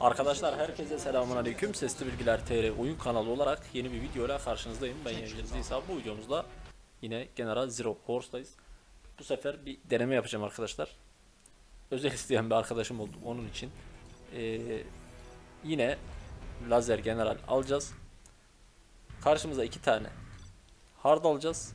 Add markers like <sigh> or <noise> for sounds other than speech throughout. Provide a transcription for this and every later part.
Arkadaşlar herkese selamun aleyküm. Sesli Bilgiler TR oyun kanalı olarak yeni bir videoyla karşınızdayım. Ben Yengeniz İsa. Bu videomuzda yine General Zero Horse'dayız. Bu sefer bir deneme yapacağım arkadaşlar. Özel <laughs> isteyen bir arkadaşım oldu onun için. Ee, yine lazer general alacağız. Karşımıza iki tane hard alacağız.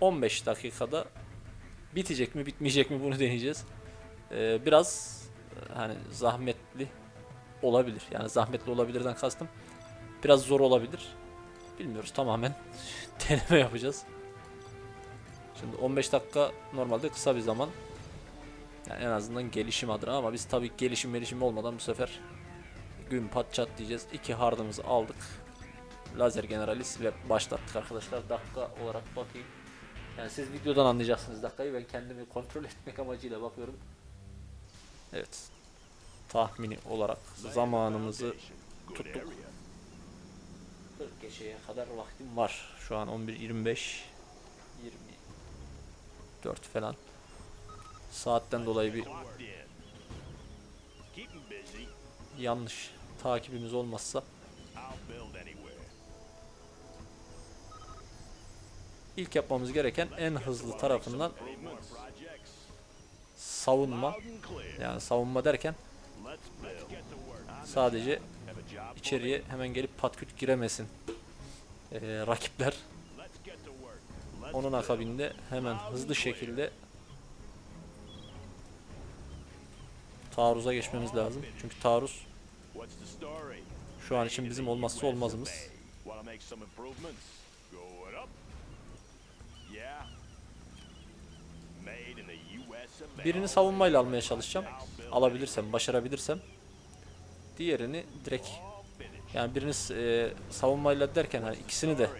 15 dakikada bitecek mi bitmeyecek mi bunu deneyeceğiz. Ee, biraz hani zahmetli olabilir. Yani zahmetli olabilirden kastım biraz zor olabilir. Bilmiyoruz tamamen <laughs> deneme yapacağız. Şimdi 15 dakika normalde kısa bir zaman. Yani en azından gelişim adına ama biz tabii gelişim gelişim olmadan bu sefer gün pat çat diyeceğiz. İki hardımızı aldık. Lazer generalis ve başlattık arkadaşlar. Dakika olarak bakayım. Yani siz videodan anlayacaksınız dakikayı. Ben kendimi kontrol <laughs> etmek amacıyla bakıyorum. Evet. Tahmini olarak zamanımızı tuttuk. 40 geçeye kadar vaktim var. Şu an 11.25 24 falan. Saatten dolayı bir yanlış takibimiz olmazsa ilk yapmamız gereken en hızlı tarafından savunma. Yani savunma derken sadece içeriye hemen gelip patküt giremesin. Ee, rakipler onun akabinde hemen hızlı şekilde taarruza geçmemiz lazım. Çünkü taarruz şu an için bizim olmazsa olmazımız birini savunmayla almaya çalışacağım alabilirsem başarabilirsem diğerini direkt yani birini e, savunmayla derken hani ikisini de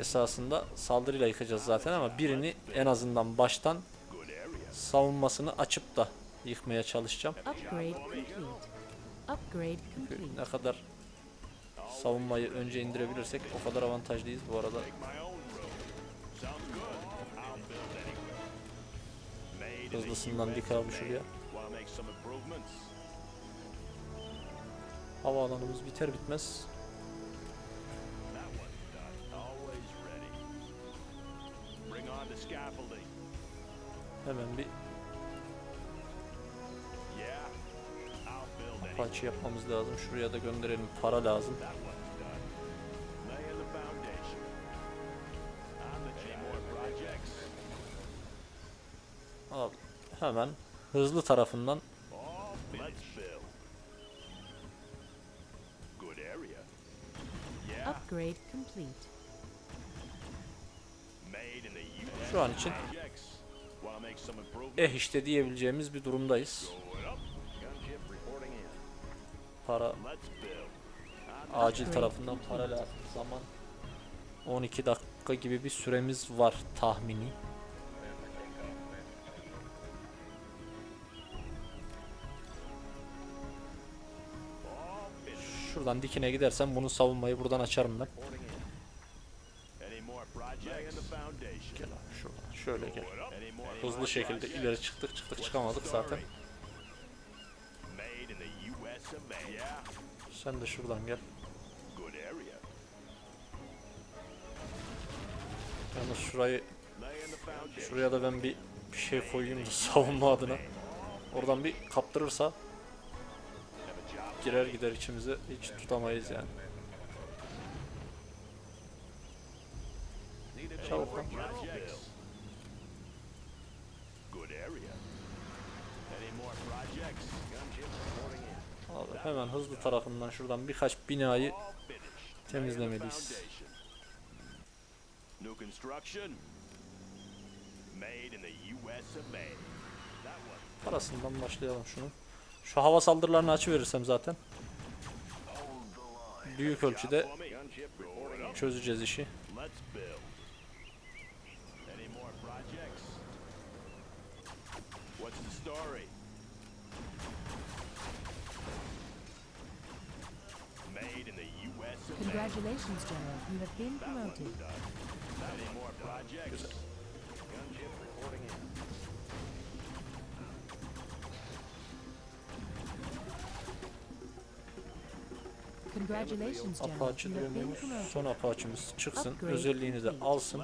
esasında saldırıyla yıkacağız zaten ama birini en azından baştan savunmasını açıp da yıkmaya çalışacağım. Complete. Ne kadar savunmayı önce indirebilirsek o kadar avantajlıyız bu arada. Hızlısından dik abi şuraya. Havaalanımız biter bitmez. Hemen bir Apache yapmamız lazım. Şuraya da gönderelim. Para lazım. Hemen hızlı tarafından şu an için eh işte diyebileceğimiz bir durumdayız. Para acil tarafından para lazım. Zaman 12 dakika gibi bir süremiz var tahmini. Şuradan dikine gidersem bunu savunmayı buradan açarım ben. Gel abi şuradan şöyle gel. Hızlı şekilde ileri çıktık çıktık çıkamadık zaten. Sen de şuradan gel. Yalnız şurayı şuraya da ben bir, bir şey koyayım da <laughs> savunma adına. Oradan bir kaptırırsa girer gider içimize hiç tutamayız yani. Çabuk lan. Abi hemen hızlı tarafından şuradan birkaç binayı temizlemeliyiz. New construction. Made in the US of A. That one. Parasından başlayalım şunu. Şu hava saldırılarını açıverirsem zaten büyük ölçüde çözeceğiz işi. Congratulations, General. You have been promoted. Güzel. Apache promoted. son Apache'miz çıksın. Özelliğini de alsın.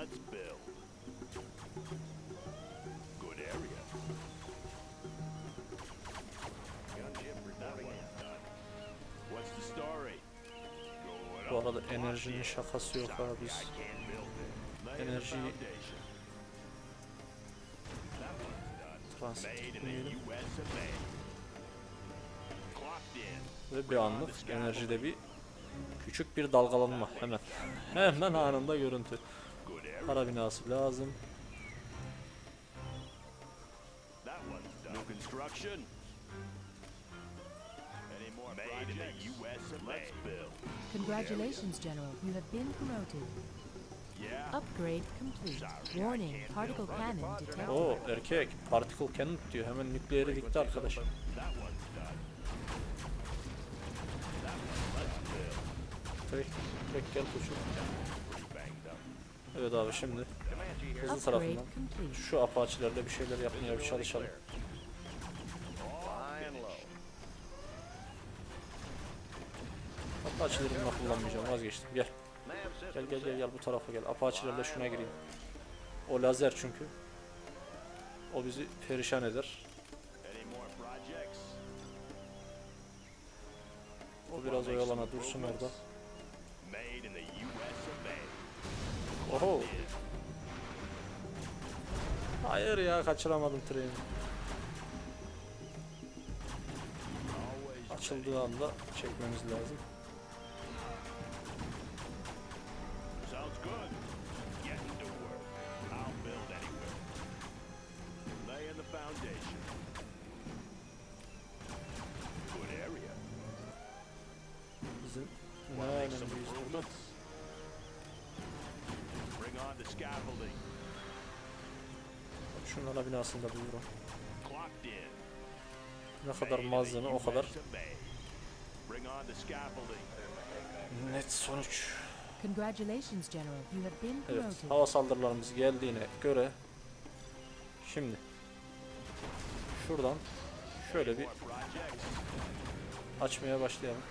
Bu arada enerjinin in. şakası yok abi. I Biz can't Ve bir anlık enerjide bir küçük bir dalgalanma hemen. Hemen anında görüntü. Para binası lazım. Congratulations, General. You have been promoted. Upgrade complete. Warning, particle cannon detected. Oo erkek particle cannon diyor. Hemen nükleeri dikti arkadaş. Direkt, direkt gel koçum. Evet abi şimdi hızlı tarafından şu apaçilerle bir şeyler yapmaya bir çalışalım. Apaçileri bununla kullanmayacağım vazgeçtim. Gel. Gel gel gel gel bu tarafa gel. Apaçilerle şuna gireyim. O lazer çünkü. O bizi perişan eder. O biraz oyalana dursun orada. Made in the US of A. Oho. Hayır ya kaçıramadım treni. Açıldığı anda çekmemiz lazım. Ne önemliyiz burada? improvements? Bring on the scaffolding. Şunlara binasında buyurun. Ne kadar malzeme o kadar net sonuç. Congratulations, General. You have been Evet, promoted. hava saldırılarımız geldiğine göre şimdi şuradan şöyle bir açmaya başlayalım.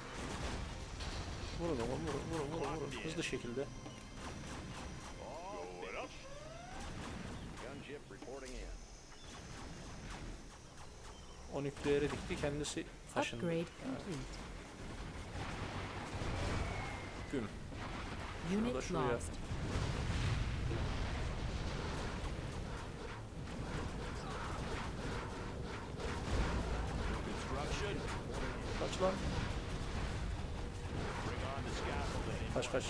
Vurun oğlum, vurun, vurun, vurun, vurun. Hızlı şekilde. O nükleeri dikti, kendisi kaşındı. Upgrade complete. Güm. Unit lost. Construction. Kaç lan? Bring on the scaffolding. Kaç kaç.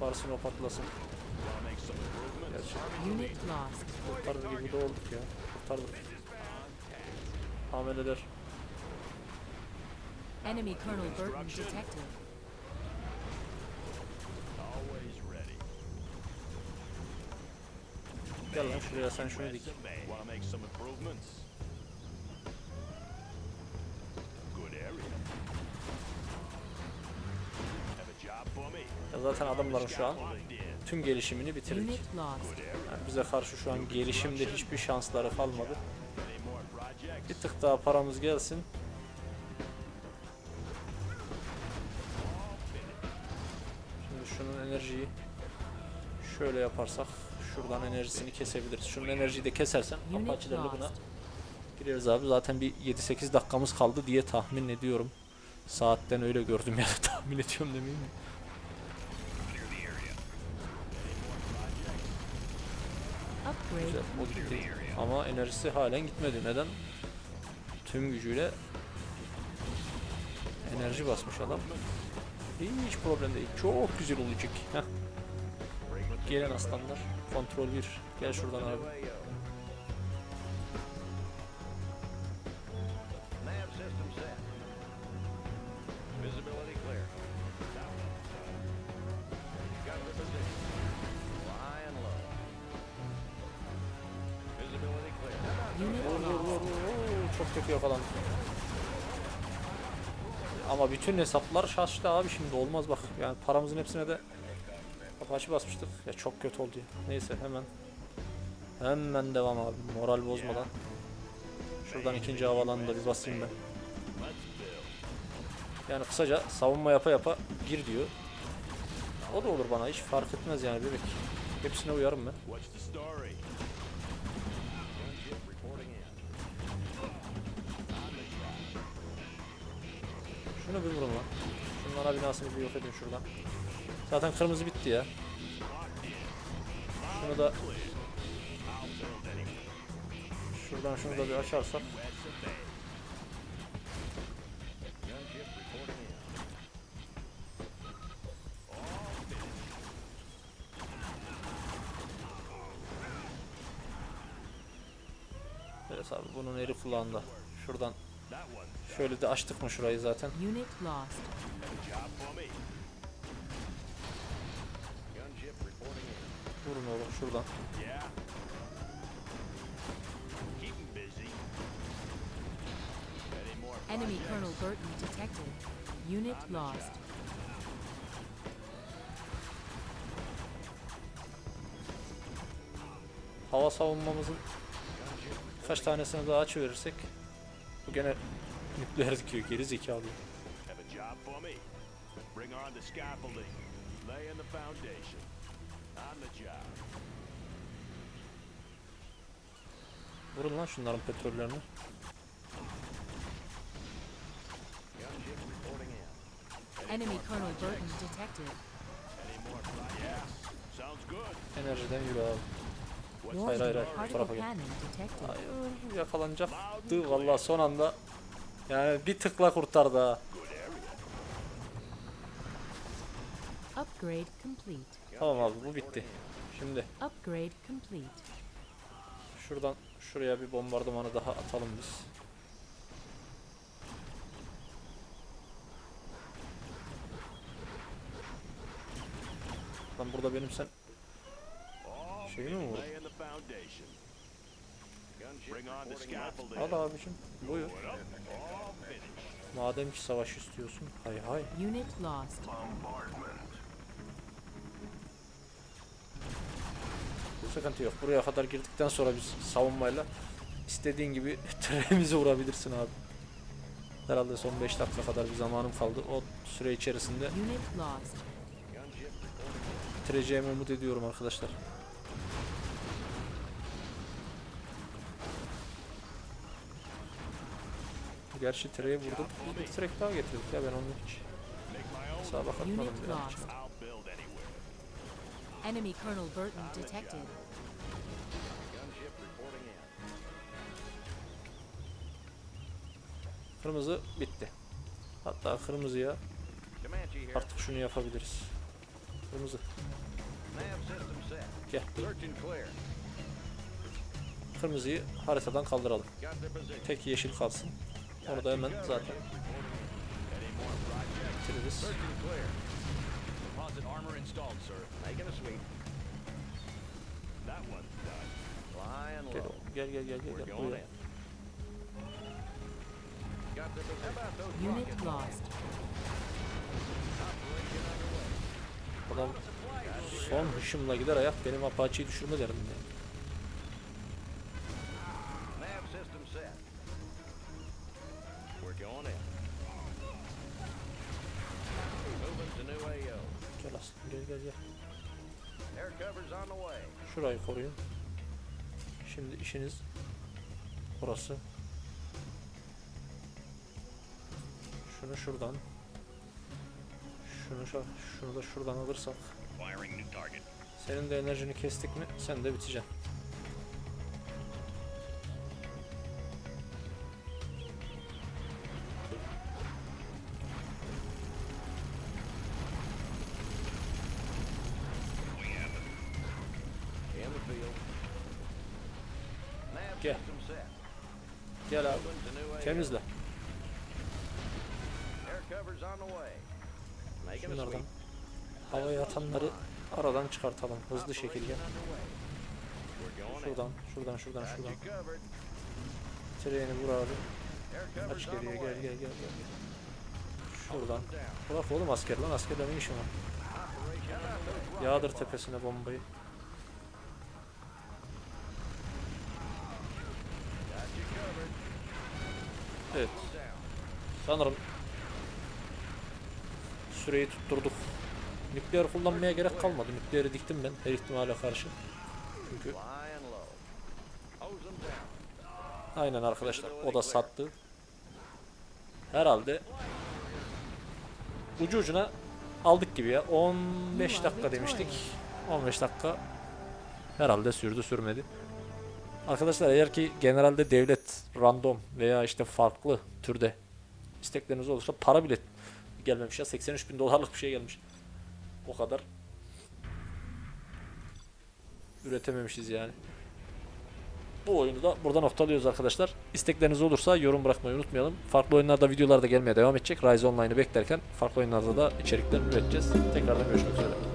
Varsın o patlasın. Gerçi kurtarır gibi de olduk ya. Kurtardık. Hameleler. Enemy Colonel Burton detected. Gel lan şuraya sen şunu dik. Ya zaten adamların şu an tüm gelişimini bitirdik. Yani bize karşı şu an gelişimde hiçbir şansları kalmadı. Bir tık daha paramız gelsin. Şimdi şunun enerjiyi şöyle yaparsak şuradan enerjisini kesebiliriz. Şunun enerjiyi de kesersem Unit apaçilerle buna gireriz abi. Zaten bir 7-8 dakikamız kaldı diye tahmin ediyorum. Saatten öyle gördüm ya tahmin ediyorum demeyeyim mi? Güzel o gitti. Ama enerjisi halen gitmedi. Neden? Tüm gücüyle enerji basmış adam. Hiç problem değil. Çok güzel olacak. Heh. Gelen aslanlar. Kontrol 1. Gel şuradan abi. Çok kötü yakalandı. Ama bütün hesaplar şaştı abi şimdi olmaz bak. Yani paramızın hepsine de apaçı basmıştık. Ya çok kötü oldu ya. Neyse hemen. Hemen devam abi. Moral bozmadan. Şuradan ikinci havalanı da bir basayım ben. Yani kısaca savunma yapa yapa gir diyor. O da olur bana hiç fark etmez yani bebek. Hepsine uyarım ben. Şunu bir vurun lan. Şunun ana binasını bir yok edin şuradan. Zaten kırmızı bitti ya. Şunu da Şuradan şunu da bir açarsak Evet abi bunun eri kulağında. Şuradan. Şöyle de açtık mı şurayı zaten. Vurun oğlum şuradan. Enemy? Colonel Burton detected. Unit lost. Hava savunmamızın kaç tanesini daha açıverirsek bu gene nükleer dikiyor geri zekalı. Have a job for me. Bring on the scaffolding. Laying the foundation. On the job. Vurun lan şunların petrollerini. Enemy Colonel Burton detected. Any more projects? Yeah. Sounds good. Enerjiden yürü abi. Hayır, hayır, hayır, bu tarafa gel. Hayır yakalanacaktı vallahi son anda. Yani bir tıkla kurtardı ha. Upgrade complete. Tamam abi bu bitti. Şimdi Upgrade complete. şuradan şuraya bir bombardımanı daha atalım biz. Lan burada benim sen Şeyi mi scaffolding. Al abicim buyur. Madem ki savaş istiyorsun. Hay hay. Unit lost. Sıkıntı yok. Buraya kadar girdikten sonra biz savunmayla istediğin gibi <laughs> tremizi vurabilirsin abi. Herhalde son 5 dakika kadar bir zamanım kaldı. O süre içerisinde bitireceğimi umut ediyorum arkadaşlar. Gerçi tireyi vurduk. Bir trek daha getirdik ya ben onu hiç hesaba katmadım bile. Enemy Colonel Burton detected. Kırmızı bitti. Hatta kırmızıya artık şunu yapabiliriz. Kırmızı gel. Kırmızıyı haritadan kaldıralım. Tek yeşil kalsın. Onu da hemen zaten bitiririz. Gel gel gel gel gel. Gel buraya. Unit lost. Adam son hışımla gider ayak benim Apache'yi düşürme derdinde. Koruyun. Şimdi işiniz burası. Şunu şuradan. Şunu şu- şunu da şuradan alırsak. Senin de enerjini kestik mi sen de biteceksin. Havaya atanları aradan çıkartalım hızlı şekilde. Şuradan şuradan şuradan şuradan. Treni vur abi. Aç geriye gel gel gel. gel. Şuradan. Bırak oğlum asker lan askerle ne işin var? Yağdır tepesine bombayı. Evet. Sanırım süreyi tutturduk. Nükleer kullanmaya gerek kalmadı. Nükleeri diktim ben her ihtimale karşı. Çünkü aynen arkadaşlar o da sattı. Herhalde ucu ucuna aldık gibi ya. 15 dakika demiştik. 15 dakika herhalde sürdü sürmedi. Arkadaşlar eğer ki genelde devlet random veya işte farklı türde istekleriniz olursa para bile gelmemiş ya 83 bin dolarlık bir şey gelmiş. O kadar üretememişiz yani. Bu oyunu da burada noktalıyoruz arkadaşlar. İstekleriniz olursa yorum bırakmayı unutmayalım. Farklı oyunlarda videolar da gelmeye devam edecek. Rise Online'ı beklerken farklı oyunlarda da içerikler üreteceğiz. Tekrardan görüşmek üzere.